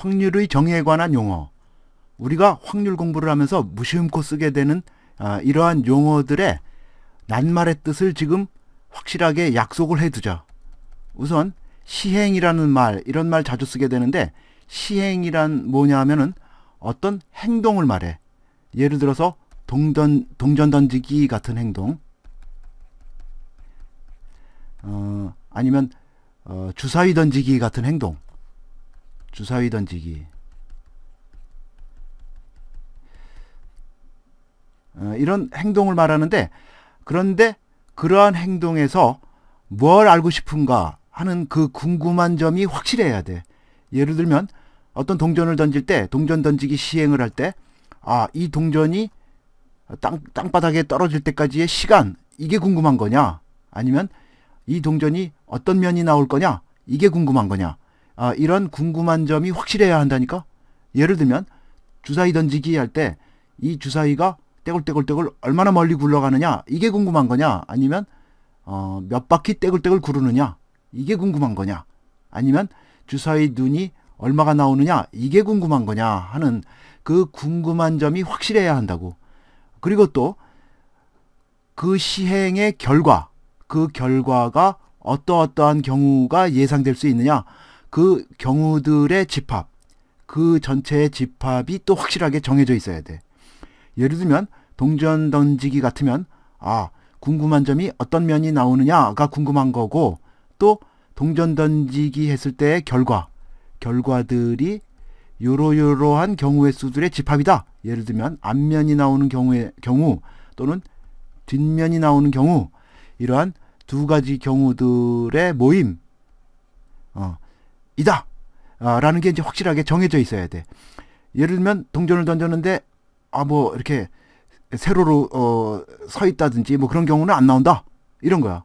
확률의 정의에 관한 용어. 우리가 확률 공부를 하면서 무심코 쓰게 되는 아, 이러한 용어들의 낱말의 뜻을 지금 확실하게 약속을 해두자. 우선 시행이라는 말 이런 말 자주 쓰게 되는데 시행이란 뭐냐 하면은 어떤 행동을 말해. 예를 들어서 동전 동전 던지기 같은 행동. 어, 아니면 어, 주사위 던지기 같은 행동. 주사위 던지기. 어, 이런 행동을 말하는데 그런데 그러한 행동에서 뭘 알고 싶은가 하는 그 궁금한 점이 확실해야 돼. 예를 들면 어떤 동전을 던질 때 동전 던지기 시행을 할 때 아, 이 동전이 땅, 땅바닥에 떨어질 때까지의 시간 이게 궁금한 거냐? 아니면 이 동전이 어떤 면이 나올 거냐? 이게 궁금한 거냐? 아, 이런 궁금한 점이 확실해야 한다니까? 예를 들면 주사위 던지기 할 때 이 주사위가 떼굴떼굴떼굴 얼마나 멀리 굴러가느냐? 이게 궁금한 거냐? 아니면 어, 몇 바퀴 떼굴떼굴 구르느냐? 이게 궁금한 거냐? 아니면 주사위 눈이 얼마가 나오느냐? 이게 궁금한 거냐? 하는 그 궁금한 점이 확실해야 한다고. 그리고 또 그 시행의 결과, 그 결과가 어떠어떠한 경우가 예상될 수 있느냐? 그 경우들의 집합, 그 전체의 집합이 또 확실하게 정해져 있어야 돼. 예를 들면 동전 던지기 같으면 아 궁금한 점이 어떤 면이 나오느냐가 궁금한 거고 또 동전 던지기 했을 때의 결과 결과들이 요러요러한 경우의 수들의 집합이다. 예를 들면 앞면이 나오는 경우의 경우 또는 뒷면이 나오는 경우 이러한 두 가지 경우들의 모임 어, 이다 아, 라는 게 이제 확실하게 정해져 있어야 돼. 예를 들면 동전을 던졌는데 아 뭐 이렇게 세로로 어, 서 있다든지 뭐 그런 경우는 안 나온다 이런 거야.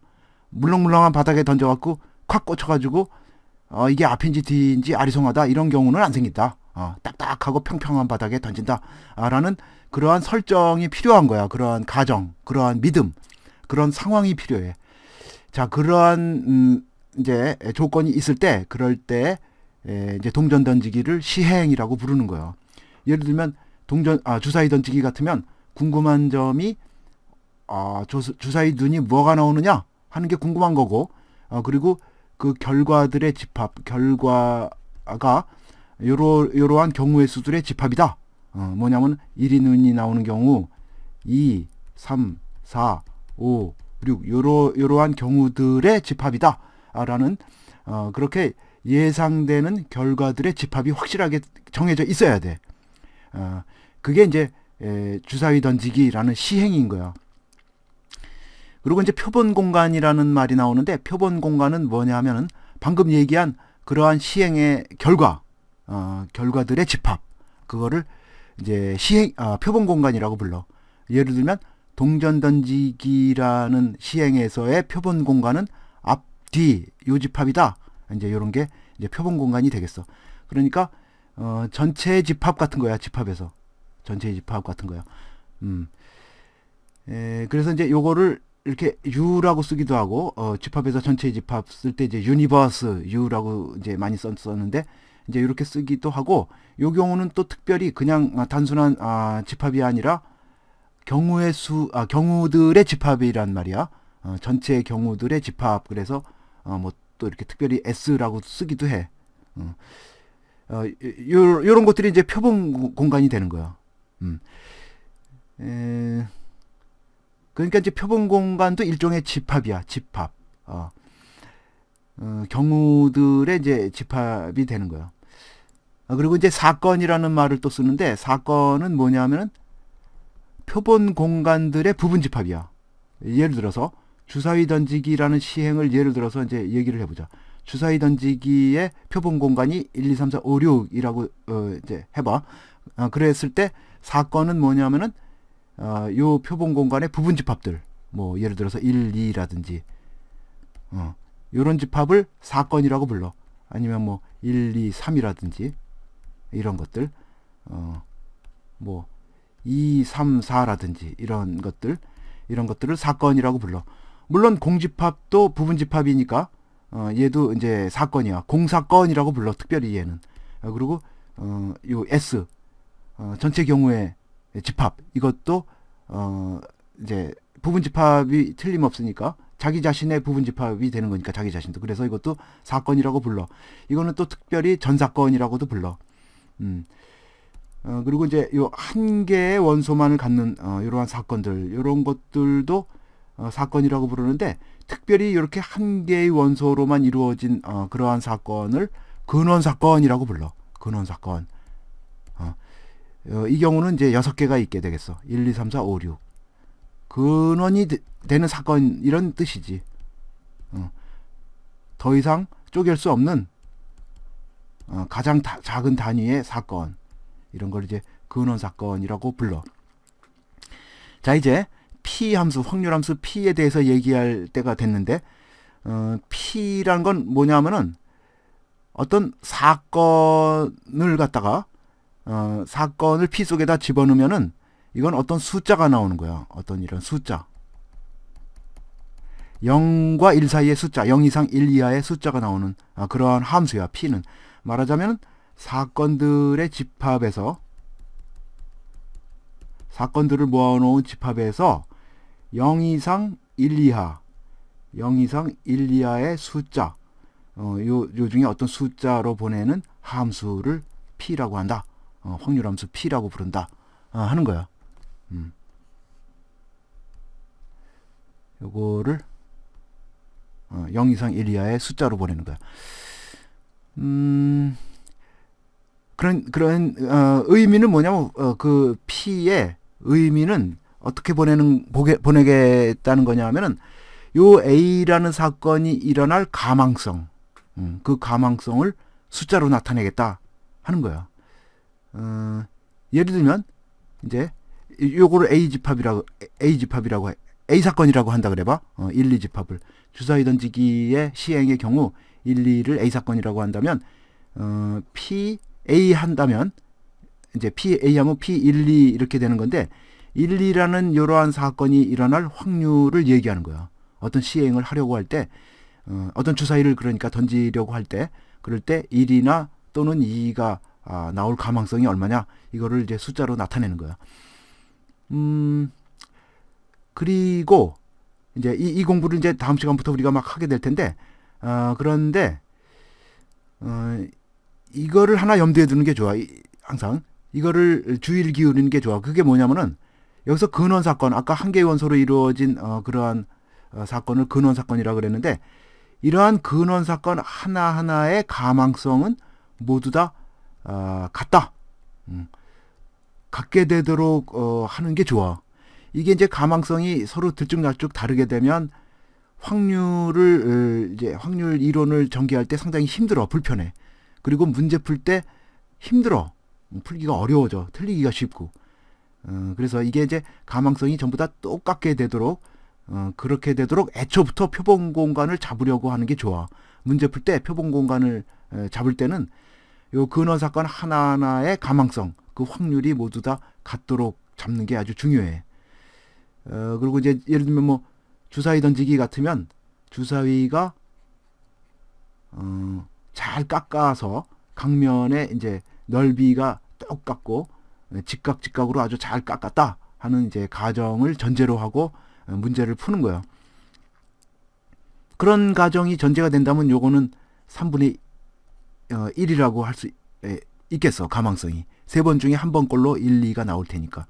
물렁물렁한 바닥에 던져 갖고 콱 꽂혀 가지고 어, 이게 앞인지 뒤인지 아리송하다 이런 경우는 안 생긴다. 어, 딱딱하고 평평한 바닥에 던진다. 아, 라는 그러한 설정이 필요한 거야. 그러한 가정, 그러한 믿음, 그런 상황이 필요해. 자, 그러한 음, 이제 조건이 있을 때, 그럴 때 에, 이제 동전 던지기를 시행이라고 부르는 거예요. 예를 들면 동전 아, 주사위 던지기 같으면 궁금한 점이 아, 주, 주사위 눈이 뭐가 나오느냐 하는 게 궁금한 거고, 어, 그리고 그 결과들의 집합, 결과가 요러, 요러한 경우의 수들의 집합이다. 어, 뭐냐면 1이 눈이 나오는 경우 2, 3, 4, 5, 6 요러, 요러한 경우들의 집합이다. 아, 라는 어, 그렇게 예상되는 결과들의 집합이 확실하게 정해져 있어야 돼. 어, 그게 이제 에, 주사위 던지기라는 시행인 거야. 그리고 이제 표본 공간이라는 말이 나오는데 표본 공간은 뭐냐 하면은 방금 얘기한 그러한 시행의 결과, 어, 결과들의 집합, 그거를 이제 시행, 아, 표본 공간이라고 불러. 예를 들면 동전 던지기라는 시행에서의 표본 공간은 앞, 뒤, 요 집합이다. 이제 요런 게 이제 표본 공간이 되겠어. 그러니까 어, 전체 집합 같은 거야, 집합에서. 전체 집합 같은 거야. 음. 에, 그래서 이제 요거를 이렇게 U라고 쓰기도 하고, 어, 집합에서 전체 집합 쓸 때 이제 유니버스 U라고 이제 많이 썼었는데, 이제 이렇게 쓰기도 하고, 요 경우는 또 특별히 그냥 아, 단순한 아, 집합이 아니라 경우의 수, 아, 경우들의 집합이란 말이야. 어, 전체 경우들의 집합. 그래서 어, 뭐 또 이렇게 특별히 S라고 쓰기도 해. 어. 어, 요, 요런 것들이 이제 표본 공간이 되는 거야. 음. 에, 그러니까 이제 표본 공간도 일종의 집합이야, 집합. 어. 어, 경우들의 이제 집합이 되는 거야. 어, 그리고 이제 사건이라는 말을 또 쓰는데, 사건은 뭐냐면은 표본 공간들의 부분 집합이야. 예를 들어서, 주사위 던지기라는 시행을 예를 들어서 이제 얘기를 해보자. 주사위 던지기의 표본 공간이 1, 2, 3, 4, 5, 6이라고 어, 이제 해봐. 어, 그랬을 때 사건은 뭐냐면은 어, 요 표본 공간의 부분 집합들, 뭐 예를 들어서 1, 2라든지 어, 요런 집합을 사건이라고 불러. 아니면 뭐 1, 2, 3이라든지 이런 것들, 어, 뭐 2, 3, 4라든지 이런 것들, 이런 것들을 사건이라고 불러. 물론 공집합도 부분 집합이니까 어, 얘도 이제 사건이야. 공사건이라고 불러 특별히 얘는. 어, 그리고 어, 요 S 어, 전체 경우의 집합 이것도 어, 이제 부분 집합이 틀림없으니까 자기 자신의 부분 집합이 되는 거니까 자기 자신도 그래서 이것도 사건이라고 불러. 이거는 또 특별히 전 사건이라고도 불러. 음. 어, 그리고 이제 요 한 개의 원소만을 갖는 어, 이러한 사건들, 이런 것들도 어, 사건이라고 부르는데 특별히 이렇게 한 개의 원소로만 이루어진 어, 그러한 사건을 근원 사건이라고 불러. 근원 사건. 어, 어, 이 경우는 이제 여섯 개가 있게 되겠어. 1, 2, 3, 4, 5, 6. 근원이 되- 되는 사건 이런 뜻이지. 어, 더 이상 쪼갤 수 없는 어, 가장 다- 작은 단위의 사건 이런 걸 이제 근원 사건이라고 불러. 자 이제 p 함수 확률 함수 p에 대해서 얘기할 때가 됐는데 어, p라는 건 뭐냐면은 어떤 사건을 갖다가 어, 사건을 p 속에다 집어넣으면은 이건 어떤 숫자가 나오는 거야. 어떤 이런 숫자. 0과 1 사이의 숫자, 0 이상 1 이하의 숫자가 나오는 아, 그러한 함수야. p는 말하자면 사건들의 집합에서 사건들을 모아놓은 집합에서 0 이상 1 이하, 0 이상 1 이하의 숫자, 어, 요, 요 중에 어떤 숫자로 보내는 함수를 p라고 한다. 어, 확률함수 p라고 부른다. 어, 하는 거야. 음. 요거를 어, 0 이상 1 이하의 숫자로 보내는 거야. 음, 그런 그런 어, 의미는 뭐냐면 어, 그 p의 의미는 어떻게 보내는 보게, 보내겠다는 거냐면은 요 a라는 사건이 일어날 가망성, 음, 그 가망성을 숫자로 나타내겠다 하는 거야. 어, 예를 들면 이제 요거를 A 집합이라고 A 집합이라고 해. A 사건이라고 한다 그래봐. 어, 1, 2 집합을 주사위 던지기의 시행의 경우 1, 2를 A 사건이라고 한다면 어, P A 한다면 이제 P A 하면 P 1, 2 이렇게 되는 건데 1, 2라는 이러한 사건이 일어날 확률을 얘기하는 거야. 어떤 시행을 하려고 할 때 어, 어떤 주사위를 그러니까 던지려고 할 때 그럴 때 1이나 또는 2가 아, 나올 가망성이 얼마냐 이거를 이제 숫자로 나타내는 거야. 음 그리고 이제 이, 이 공부를 이제 다음 시간부터 우리가 막 하게 될 텐데 어, 그런데 어, 이거를 하나 염두에 두는 게 좋아. 이- 항상 이거를 주의를 기울이는 게 좋아. 그게 뭐냐면은 여기서 근원 사건 아까 한 개의 원소로 이루어진 어, 그러한 어, 사건을 근원 사건이라고 그랬는데 이러한 근원 사건 하나 하나의 가망성은 모두 다 어, 같다. 음. 같게 되도록 어, 하는 게 좋아. 이게 이제 가망성이 서로 들쭉날쭉 다르게 되면 확률을 어, 이제 확률 이론을 전개할 때 상당히 힘들어 불편해. 그리고 문제 풀 때 힘들어. 음, 풀기가 어려워져. 틀리기가 쉽고. 어, 그래서 이게 이제 가망성이 전부 다 똑같게 되도록 어, 그렇게 되도록 애초부터 표본 공간을 잡으려고 하는 게 좋아. 문제 풀 때 표본 공간을 에, 잡을 때는 요 근원 사건 하나하나의 가망성, 그 확률이 모두 다 같도록 잡는 게 아주 중요해. 어, 그리고 이제 예를 들면 뭐 주사위 던지기 같으면 주사위가 어, 잘 깎아서 강면의 이제 넓이가 똑같고 에, 직각 직각으로 아주 잘 깎았다 하는 이제 가정을 전제로 하고 어, 문제를 푸는 거예요. 그런 가정이 전제가 된다면 요거는 3분의 어, 1이라고 할 수 있겠어 가망성이. 세 번 중에 한 번꼴로 1, 2가 나올 테니까.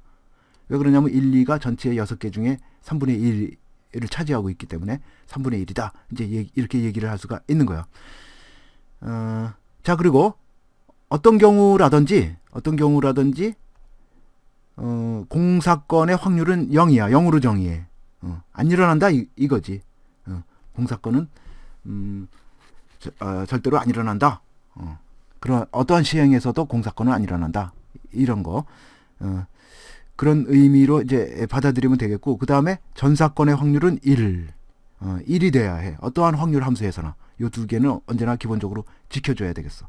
왜 그러냐면 1, 2가 전체 6개 중에 3분의 1을 차지하고 있기 때문에 3분의 1이다. 이제 얘- 이렇게 얘기를 할 수가 있는 거야. 어, 자 그리고 어떤 경우라든지 어떤 경우라든지 어, 공사건의 확률은 0이야. 0으로 정의해. 어, 안 일어난다 이, 이거지. 어, 공사건은 음, 저- 어, 절대로 안 일어난다. 어, 그런 어떠한 시행에서도 공사건은 안 일어난다. 이런 거. 어, 그런 의미로 이제 받아들이면 되겠고 그 다음에 전사건의 확률은 1 어, 1이 돼야 해. 어떠한 확률 함수에서나. 요 두 개는 언제나 기본적으로 지켜줘야 되겠어